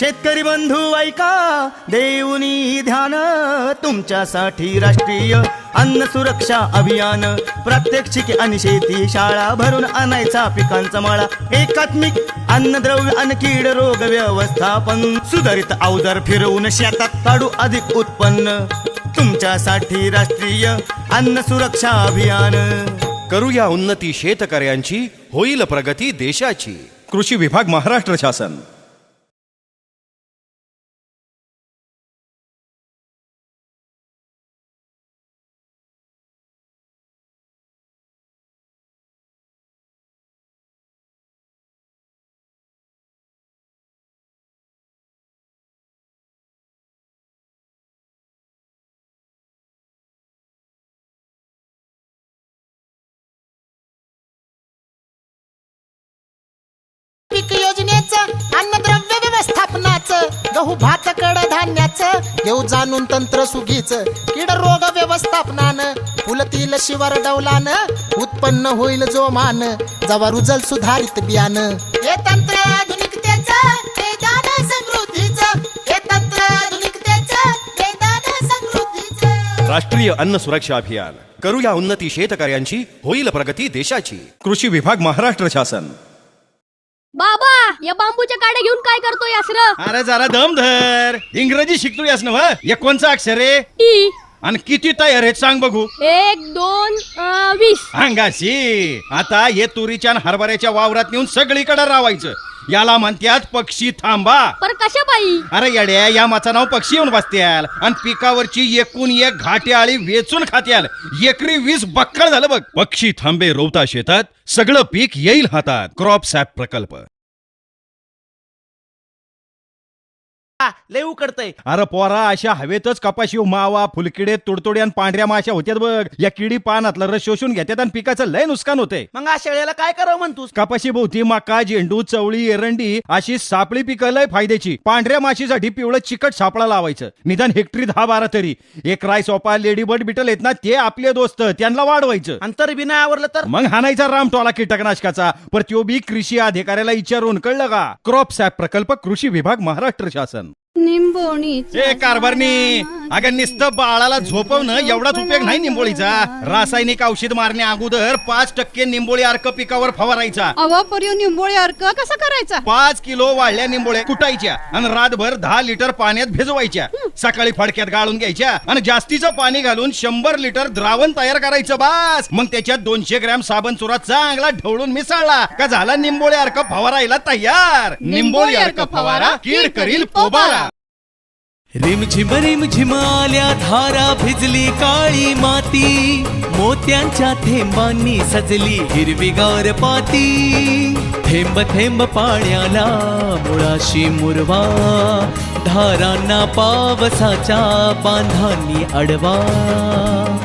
शेतकरी बंधू ऐका. देऊनी ध्यान तुमच्यासाठी राष्ट्रीय अन्न सुरक्षा अभियान. प्रात्यक्षिक आणि शेती शाळा भरून आणायचा पिकांचा माळा. एकात्मिक अन्नद्रव्य आणि कीड रोग व्यवस्थापन. सुधारित अवजार फिरवून शेतात काढू अधिक उत्पन्न. तुमच्यासाठी राष्ट्रीय अन्न सुरक्षा अभियान. करूया उन्नती शेतकऱ्यांची होईल प्रगती देशाची. कृषी विभाग महाराष्ट्र शासन. पीक योजनेचं अन्नद्रव्य व्यवस्थापनाचं गहू भात कडधान्याचं घेऊ जाणून तंत्र सुगीचं कीड रोग व्यवस्थापनानं फुलतील शिवर डौलानं उत्पन्न होईल जोमान जवा रुजल सुधारित बियाणं हे तंत्र आधुनिकतेचं ते दान समृद्धीचं. हे तंत्र आधुनिकतेचं ते दान समृद्धीचं. राष्ट्रीय अन्न सुरक्षा अभियान. करूया उन्नती शेतकऱ्यांची होईल प्रगती देशाची. कृषी विभाग महाराष्ट्र शासन. बाबा या बांबूच्या काड्या घेऊन काय करतोय आसर अरे जरा दम धर. इंग्रजी शिकतोयस ना व कोणचा अक्षर आहे? टी. आणि किती तयार आहेत सांग बघू. एक दोन अं, वीस. अंगाशी. आता हे तुरीच्या आणि हरभऱ्याच्या वावरात नेऊन सगळीकडे रावायचं. याला म्हणतात पक्षी थांबा. पर कशा बाई? अरे येड्या या माचा नाव पक्षी येऊन बसत्याल. आणि पिकावरची एकूण एक घाटी आळी वेचून खात्याल. एकरी वीस बक्कळ झालं बघ. पक्षी थांबे रोवता शेतात. सगळं पीक येईल हातात. क्रॉप सॅप प्रकल्प. लय उकडतय. अरे पोरा अशा हवेतच कपाशी मावा फुलकिडे तुडतुडे आणि पांढऱ्या माश्या होत्यात बघ. या किडी पानातलं रस शोषून घेतात आणि पिकाचं लय नुकसान होते मग अशा वेळेला काय करावं म्हणतोस? कपाशी भोवती मका झेंडू चवळी एरंडी अशी सापळी पिकं लय फायद्याची. पांढऱ्या माशीसाठी पिवळं चिकट सापळा लावायचं. निदान हेक्टरी दहा बारा तरी. एक राय सोपा लेडी बर्ड बिटल येत ना ते आपले दोस्त त्यांना वाढवायचं. अंतर बी नाही आवरलं तर? मग हाणायचा रामटोला कीटकनाशकाचा. पर त्यो बी कृषी अधिकाऱ्याला विचारून कळलं का? क्रॉप सॅप प्रकल्प कृषी विभाग महाराष्ट्र शासन. निंबोणी ए कारभारणी. अगं नुसतं बाळाला झोपवणं एवढाच उपयोग नाही निंबोळीचा. रासायनिक औषध मारण्या अगोदर पाच टक्के निंबोळी अर्क पिकावर फवारायचा. अवा पर्यो निंबोळी अर्क कसा करायचा? पाच किलो वाढल्या निंबोळ्या कुटायच्या आणि रातभर दहा लिटर पाण्यात भिजवायच्या. सकाळी फडक्यात गाळून घ्यायच्या आणि जास्तीचं पाणी घालून शंभर लिटर द्रावण तयार करायचं बास. मग त्याच्यात दोनशे ग्रॅम साबण चुरा चांगला ढवळून मिसळला का झाला निंबोळी अर्क फवारायला तयार. निंबोळी अर्क फवारा कीड करील पोबारा. रिमझिम रिमझिम आल्या धारा भिजली काळी माती. मोत्यांच्या थेंबांनी सजली हिरवीगार पाती. थेंब थेंब पाण्याला मुळाशी मुरवा. धारांना पावसाच्या बांधांनी अडवा.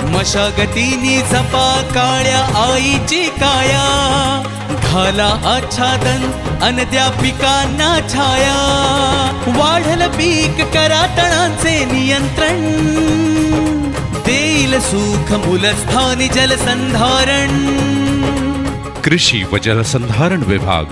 मशागतीनी जपा काळ्या आईची काया. घाला आच्छादन अन पिकांना छाया. वाढल पीक करा तणांचे नियंत्रण. देईल सुख मूलस्थानी जलसंधारण. कृषी व जलसंधारण विभाग.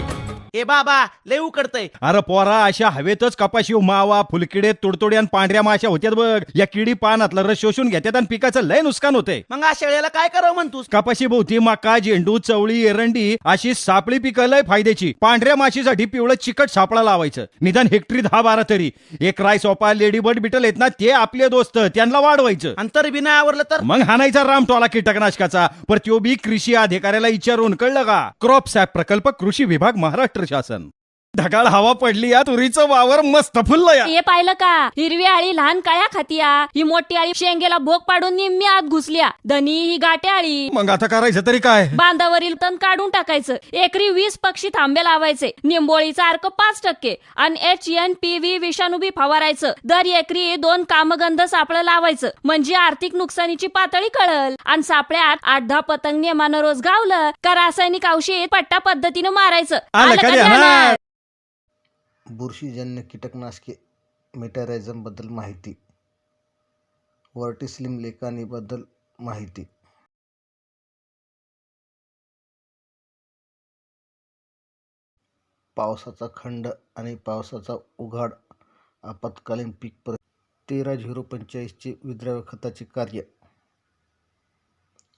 ए बाबा लय उकडतय. अरे पोरा अशा हवेतच कपाशी मावा फुलकिडे तुडतुडे आणि पांढऱ्या माश्या होत्यात बघ. या किडी पानातलं रस शोषून घेतात आणि पिकाचं लय नुकसान होते मग अशा वेळेला काय करावं म्हणतोस? कपाशी भोवती मका झेंडू चवळी एरंडी अशी सापळी पिकं लय फायद्याची. पांढऱ्या माशीसाठी पिवळं चिकट सापळा लावायचं. निदान हेक्टरी दहा बारा तरी. एक राय सोपा लेडी बर्ड बिटल येत ना ते आपले दोस्त त्यांना वाढवायचं. अंतर बी नाही आवरलं तर? मग हाणायचा रामटोला कीटकनाशकाचा. पर त्यो बी कृषी अधिकाऱ्याला विचारून कळलं का? क्रॉप सॅप प्रकल्प कृषी विभाग महाराष्ट्र शासन ढगाळ हवा पडली या तुरीचं वावर मस्त फुललं या. हे पाहिलं का? हिरवी आळी लहान काळ्या खातिया. ही मोठी आळी शेंगेला भोग पाडून निम्मी आत घुसल्या. धनी ही गाठी आळी. मग आता करायचं तरी काय? बांधावरील तण काढून टाकायचं. एकरी वीस पक्षी थांबे लावायचे. निंबोळीचा अर्क पाच टक्के. आणि एच एन पी व्ही विषाणू बी फवारायचं. दर एकरी दोन कामगंध सापळं लावायचं. म्हणजे आर्थिक नुकसानीची पातळी कळल. आणि सापळ्यात आठ दहा पतंग नियमानं रोज गावलं. का रासायनिक औषध पट्टा पद्धतीनं मारायचं आलं आलं का का ध्यानात? ध्यानात? बुरशीजन्य कीटकनाशके मेटॅरायझमबद्दल माहिती. वर्टिस्लिम लेखानीबद्दल माहिती. पावसाचा खंड आणि पावसाचा उघाड आपत्कालीन पीक पर तेरा झिरो पंचेचाळीसचे विद्राव्य खताचे कार्य.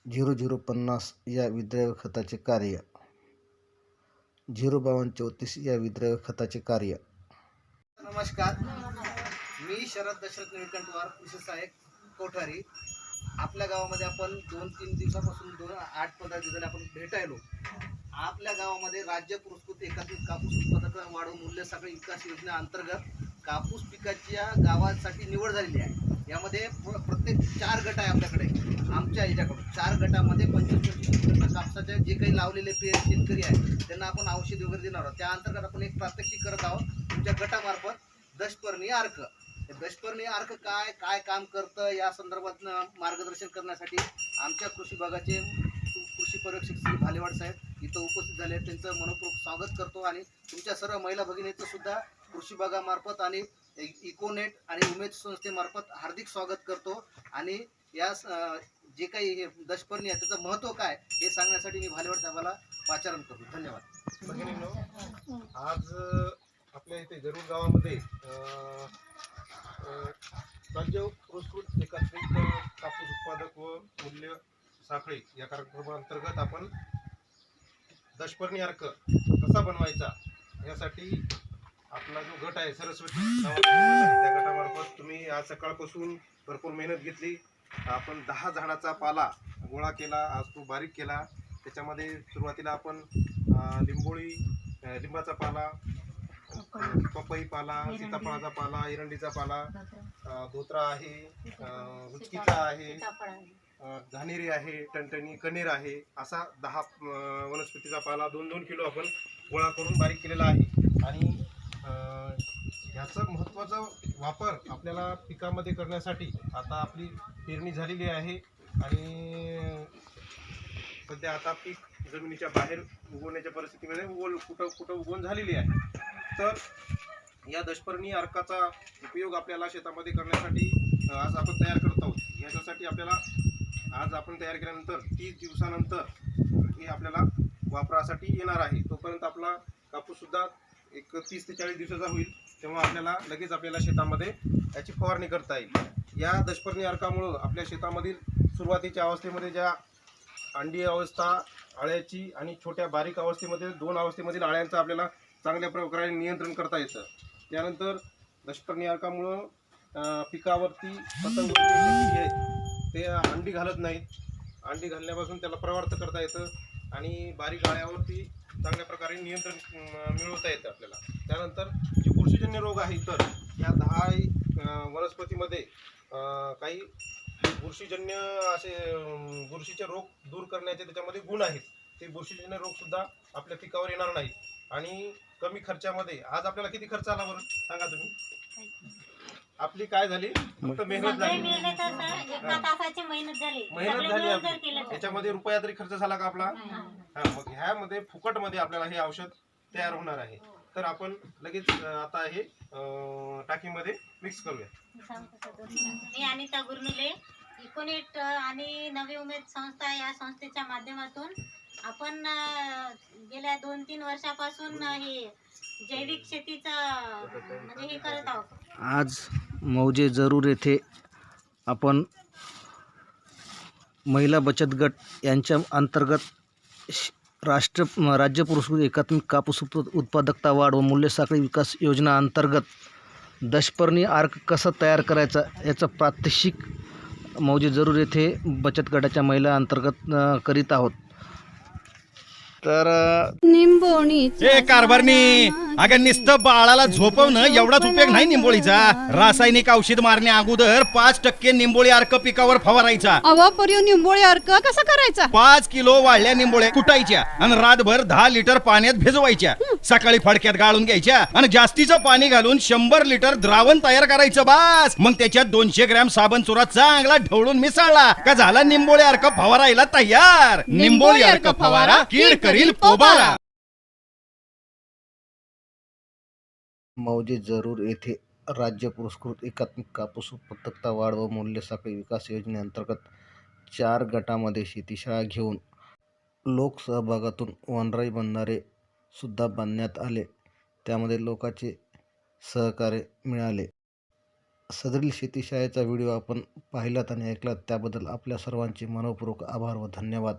झिरो झिरो पन्नास या विद्राव्य खताचे कार्य. झिरो बावन्न चौतीस या विद्राव्य खताचे कार्य. नमस्कार. मी शरद दशरथ निळकंठवार कृषी सहाय्यक कोठारी. आपल्या गावामध्ये आपण दोन तीन दिवसापासून दोन आठ पंधरा दिवसाला आपण भेटायलो आपल्या गावामध्ये राज्य पुरस्कृत एकात्मिक कापूस उत्पादक वाढवून मूल्य साखळी विकास योजना अंतर्गत कापूस पिकाच्या गावासाठी निवड झालेली आहे. यामध्ये प्रत्येक चार गट आहे आपल्याकडे. आमच्या याच्याकडून चार गटामध्ये पंचवीस कापसाच्या जे काही लावलेले पे शेतकरी आहेत त्यांना आपण औषध वगैरे देणार आहोत. त्या अंतर्गत आपण एक प्रात्यक्षिक करत आहोत. तुमच्या गटामार्फत दशपर्णी अर्क दशपर्णी अर्क काय काय काम करतं या संदर्भात मार्गदर्शन करण्यासाठी आमच्या कृषी विभागाचे कृषी पर्यवेक्षक श्री भालेवाड साहेब इथं उपस्थित झाले आहेत. त्यांचं मनपूर्वक स्वागत करतो आणि तुमच्या सर्व महिला भगिनीचं सुद्धा कृषी विभागामार्फत आणि इकोनेट आणि उमेद संस्थेमार्फत हार्दिक स्वागत करतो. आणि या जे काही हे दशपर्णी आहे त्याचं महत्त्व काय हे सांगण्यासाठी मी भालेवाड साहेबाला पाचारण करतो. धन्यवाद. भगिनींनो, आज आपल्या इथे जरूर गावामध्ये राज्य पुरस्कृत एकात्मिक अ, कापूस उत्पादक व मूल्य साखळी या कार्यक्रमाअंतर्गत आपण दशपर्णी अर्क कसा बनवायचा यासाठी आपला जो गट आहे सरस्वती नावाचा गट आहे, त्या गटामार्फत तुम्ही आज सकाळपासून भरपूर मेहनत घेतली. आपण दहा झाडाचा पाला गोळा केला आज तो बारीक केला. त्याच्यामध्ये सुरुवातीला आपण लिंबोळी लिंबाचा पाला पपई पाला सीताफळाचा पाला एरंडीचा पाला धोत्रा आहे हुचकीचा आहे अ, घाणेरी आहे टणटणी कणेर आहे. असा दहा वनस्पतीचा पाला दोन दोन किलो आपण गोळा करून बारीक केलेला आहे. आणि ह्याचा महत्त्वाचा वापर आपल्याला पिकामध्ये करण्यासाठी आता आपली पेरणी झालेली आहे आणि सध्या आता पीक जमिनीच्या बाहेर उगवण्याच्या परिस्थितीमध्ये उगवल कुठं कुठं उगवून झालेली आहे. तर या दशपर्णी अर्काचा उपयोग आपल्याला शेतामध्ये करण्यासाठी आज आपण तयार करत आहोत. याच्यासाठी आपल्याला आज आपण तयार केल्यानंतर तीस दिवसानंतर हे आपल्याला वापरासाठी येणार आहे. तोपर्यंत आपला कापूससुद्धा एक तीस ते चाळीस दिवसाचा होईल तेव्हा आपल्याला लगेच आपल्याला शेतामध्ये याची फवारणी करता येईल. या दशपर्णी अर्कामुळं आपल्या शेतामधील सुरुवातीच्या अवस्थेमध्ये ज्या अंडी अवस्था अळ्याची आणि छोट्या बारीक अवस्थेमध्ये दोन अवस्थेमधील आळ्यांचं आपल्याला चांगल्या प्रकारे नियंत्रण करता येतं. त्यानंतर दशपर्णी अर्कामुळं पिकावरती पतंग ते अंडी घालत नाहीत. अंडी घालण्यापासून त्याला प्रवार्थ करता येतं आणि बारीक अळ्यावरती चांगल्या प्रकारे नियंत्रण मिळवता येतं आपल्याला. त्यानंतर जे बुरशीजन्य रोग आहे तर या दहा वनस्पतीमध्ये काही बुरशीजन्य असे बुरशीचे रोग दूर करण्याचे त्याच्यामध्ये गुण आहेत. ते बुरशीजन्य रोग सुद्धा आपल्या पिकावर येणार नाहीत. आणि कमी खर्चामध्ये आज आपल्याला किती खर्च आला बरं सांगा तुम्ही. आपली काय झाली? फक्त मेहनत झाली. मेहनत झाली. मेहनत झाली आपली. याच्यामध्ये रुपया तरी खर्च झाला का आपला? हा मग ह्यामध्ये फुकटमध्ये आपल्याला हे औषध तयार होणार आहे. तर आपण लगेच आता हे टाकीमध्ये मिक्स करूया. मी अनिता गुरनुले इकोनेट आणि नवी उमेद संस्था या संस्थेच्या माध्यमातून आपण गेल्या दोन तीन वर्षापासून हे जैविक शेतीचं म्हणजे हे करत आहोत. आज मौजे जरूर येथे आपण महिला बचत गट यांच्या अंतर्गत राष्ट्र राज्य पुरस्कृत एकात्मिक कापूस उप- उत्पादकता वाढ व मूल्य साखळी विकास योजना अंतर्गत दशपर्णी आर्क कसा तयार करायचा याचं प्रात्यक्षिक मौजे जरूर येथे बचत गटाच्या महिला अंतर्गत करीत आहोत. तर निंबोणी ए कारभारणी! अगं नुसतं बाळाला झोपवणं एवढाच उपयोग नाही निंबोळीचा. रासायनिक औषध मारण्या अगोदर पाच टक्के निंबोळी अर्क पिकावर फवारायचा. अवा पर्यो निंबोळी अर्क कसा करायचा? पाच किलो वाढल्या निंबोळ्या कुटायच्या आणि रातभर दहा लिटर पाण्यात भिजवायच्या. सकाळी फडक्यात गाळून घ्यायच्या आणि जास्तीचं पाणी घालून शंभर लिटर द्रावण तयार करायचं बास. मग त्याच्यात दोनशे ग्रॅम साबण चुरा चांगला ढवळून मिसळला का झाला निंबोळी अर्क फवारायला तयार? निंबोळी अर्क फवारा कीड करील पोबारा मौजे जरूर येथे राज्य पुरस्कृत एकात्मिक कापूस उत्पादकता वाढ व मूल्य साखळी विकास योजनेअंतर्गत चार गटामध्ये शेतीशाळा घेऊन लोकसहभागातून वनराई बंधारे सुद्धा बांधण्यात आले. त्यामध्ये लोकांचे सहकार्य मिळाले. सदरील शेतीशाळेचा व्हिडिओ आपण पाहिलात आणि ऐकलात त्याबद्दल आपल्या सर्वांचे मनपूर्वक आभार व धन्यवाद.